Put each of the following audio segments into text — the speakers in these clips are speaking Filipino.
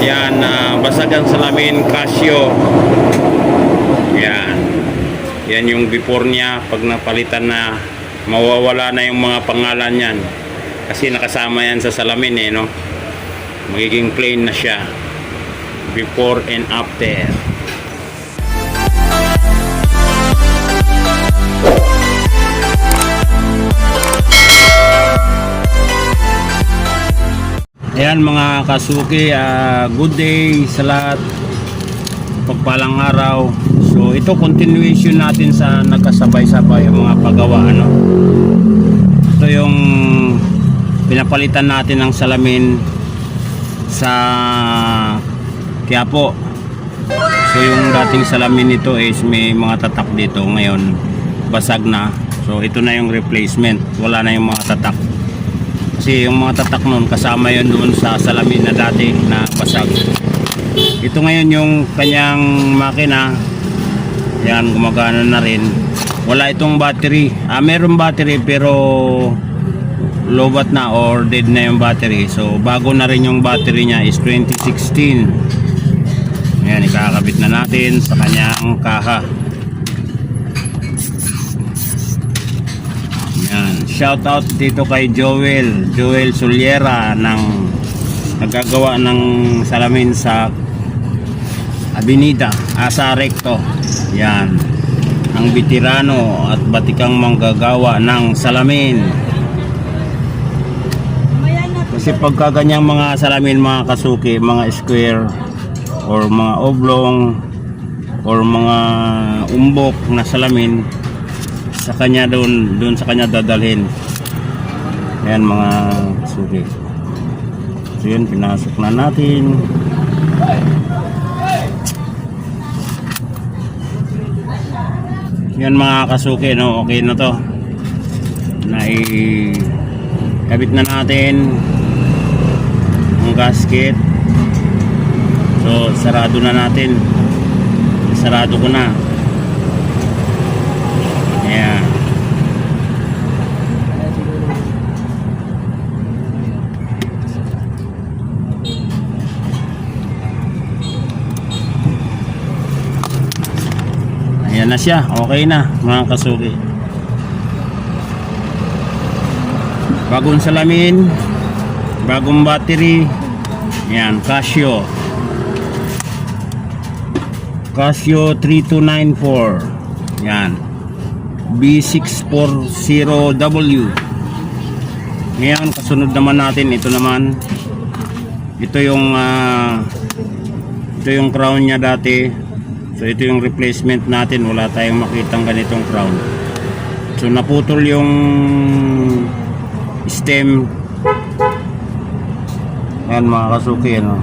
Yan, ah, basag ang salamin, Casio. Yan. Yan yung before niya. Pag napalitan na, mawawala na yung mga pangalan yan. Kasi nakasama yan sa salamin eh, no? Magiging plain na siya. Before and after. Ayan mga kasuki, ah, good day sa lahat. Pagpalang araw. So ito continuation natin sa nagkasabay-sabay mga paggawa ano. Ito yung pinapalitan natin ng salamin sa Quiapo. So yung dating salamin nito is may mga tatak dito ngayon basag na. So ito na yung replacement. Wala na yung mga tatak. Kasi yung mga tatak nun kasama yun doon sa salamin na dati na basag. Ito ngayon yung kanyang makina. Yan, gumagana na rin. Wala itong battery. Ah, meron battery pero lobat na or dead na yung battery. So, bago na rin yung battery niya is 2016. Yan, ikakabit na natin sa kanyang kaha. Yan. Shout out dito kay Joel, Joel Suliera ng nagagawa ng salamin sa Abinida, Asa Recto. Yan. Ang bitirano at batikang manggagawa ng salamin. Kasi pagka ganyang mga salamin mga kasuki, mga square or mga oblong or mga umbok na salamin sa kanya doon doon sa kanya dadalhin. Yan mga suki so yun pinasok na natin. Yan mga kasuki no? Okay na to. Na kabit na natin ang gasket. So sarado na natin. Sarado ko na Ayan. Ayan na siya. Okay na mga kasuki. Bagong salamin. Bagong battery. Ayan. Casio. Casio 3294. Yan. B640W. Ngayon, kasunod naman natin, ito naman. Ito yung ah, ito yung crown niya dati. So ito yung replacement natin. Wala tayong makitang ganitong crown. So naputol yung stem. Ayan mga kasuki, ano.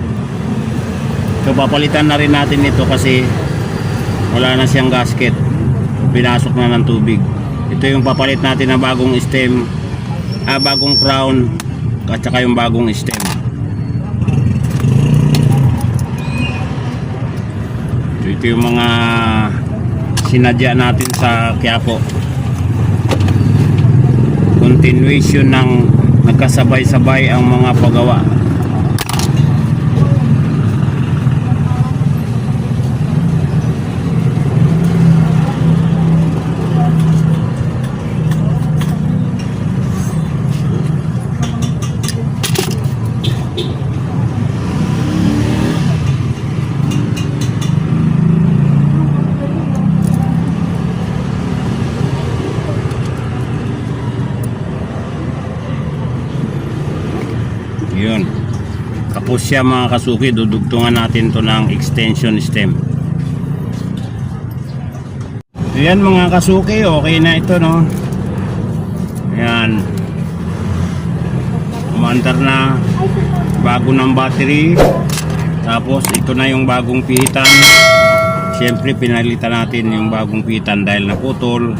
So papalitan na rin natin ito kasi wala na siyang gasket pinasok na ng tubig ito yung papalit natin na bagong stem ah, bagong crown at saka yung bagong stem so, ito yung mga sinadya natin sa Quiapo. Continuation ng nagkasabay-sabay ang mga paggawa Yun. Tapos siya mga kasuki, dudugtungan natin to ng extension stem. So yan mga kasuki, okay na ito no. Yan. Umandar na bago ng battery. Tapos ito na yung bagong pihitan. Siyempre pinalitan natin yung bagong pihitan dahil naputol.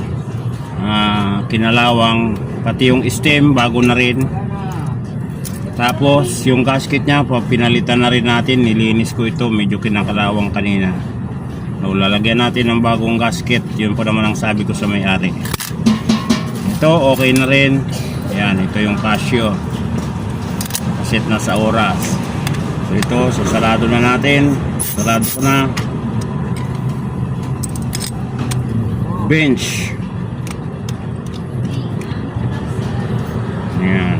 Ah, kinalawang pati yung stem bago na rin. Tapos, yung gasket niya, pa- pinalitan na rin natin. Nilinis ko ito. Medyo kinakalawang kanina. So, lalagyan natin ng bagong gasket. Yun po naman ang sabi ko sa may-ari. Ito, okay na rin. Ayan, ito yung Casio. Kaset na sa oras. So ito, so sarado na natin. Sarado na. Bench. Ayan.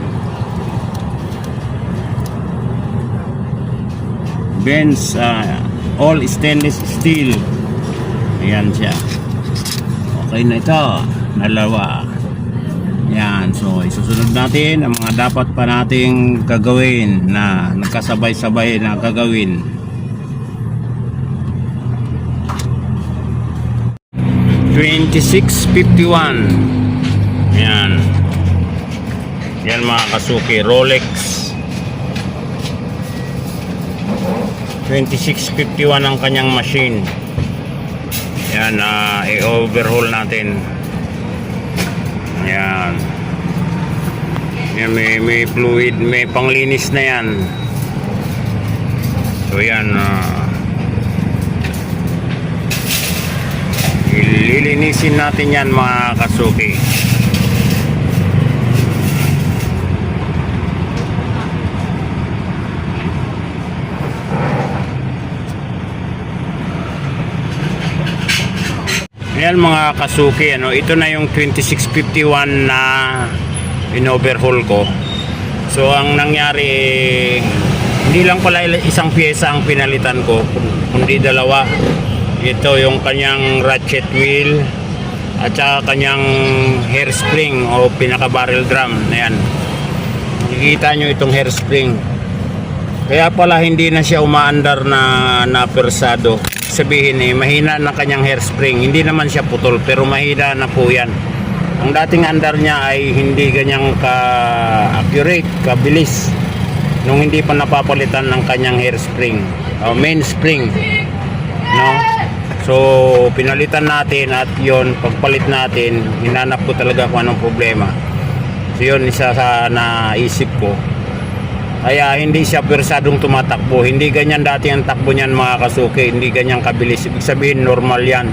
Bench, ah, all stainless steel. Ayan siya. Okay na ito. Dalawa. Yan. So, isusunod natin ang mga dapat pa nating gagawin na nagkasabay-sabay na gagawin. Twenty-six fifty-one. Yan. Yan mga kasuki. Rolex. 2651 ang kanyang machine. Yan, ah, i-overhaul natin. Yan. Yan, may, may fluid, may panglinis na yan. So yan, ah, ililinisin natin yan mga kasuki. Ayan mga kasuki, ano, ito na yung 2651 na in-overhaul ko. So ang nangyari, hindi lang pala isang pyesa ang pinalitan ko, kundi dalawa. Ito yung kanyang ratchet wheel at saka kanyang hairspring o pinaka barrel drum na yan. Nakikita nyo itong hairspring. Kaya pala hindi na siya umaandar na na persado. Sabihin eh, mahina na kanyang hairspring. Hindi naman siya putol pero mahina na po yan. Ang dating andar niya ay hindi ganyang ka-accurate, kabilis. Nung hindi pa napapalitan ng kanyang hairspring. O mainspring. No? So, pinalitan natin at yon pagpalit natin, hinanap ko talaga kung anong problema. So, yun isa sa naisip ko. Kaya hindi siya persadong tumatakbo. Hindi ganyan dati ang takbo niyan mga kasuki. Hindi ganyan kabilis. Ibig sabihin normal yan.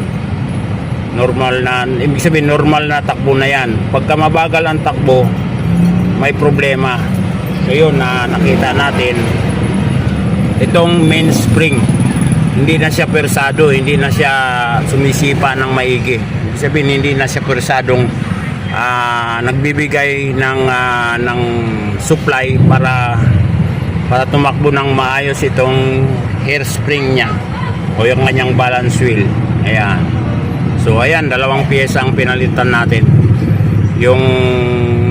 Normal na, ibig sabihin normal na takbo na yan. Pagka mabagal ang takbo, may problema. So yun na nakita natin. Itong mainspring. Hindi na siya persado. Hindi na siya sumisipa ng maigi. Ibig sabihin hindi na siya persadong ah, nagbibigay ng ah, ng supply para para tumakbo ng maayos itong hairspring niya o yung kanyang balance wheel. Ayan. So ayan dalawang piyesa ang pinalitan natin. Yung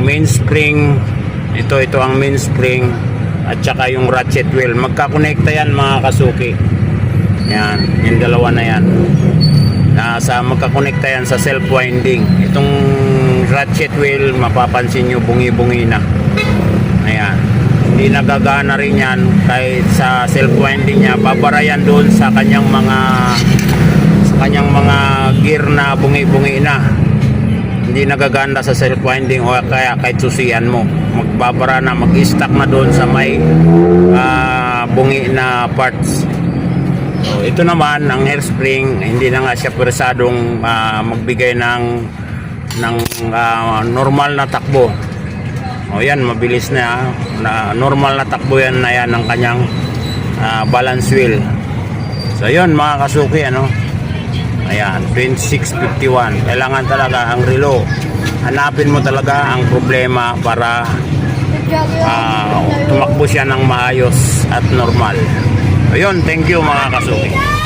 mainspring ito ito ang mainspring at saka yung ratchet wheel. Magkakonekta yan mga kasuki. Yan yung dalawa na yan. Nasa magkakonekta yan sa self winding itong ratchet wheel mapapansin nyo bungi-bungi na. Ayan hindi nagagana rin yan kahit sa self winding niya babara yan doon sa kanyang mga sa kanyang mga gear na bungi-bungi na. Hindi nagaganda sa self winding o kaya kahit susian mo. Magbabara na mag-stack na doon sa may ah, bungi na parts. So, ito naman ang hairspring, hindi na nga siya persadong ah, magbigay ng ng ah, normal na takbo. O yan, mabilis na, na normal na takbo yan na yan ng kanyang ah, balance wheel. So yun mga kasuki ano. Ayan, 2651. Kailangan talaga ang relo. Hanapin mo talaga ang problema para ah, tumakbo siya ng maayos at normal. Ayun, thank you mga kasuki.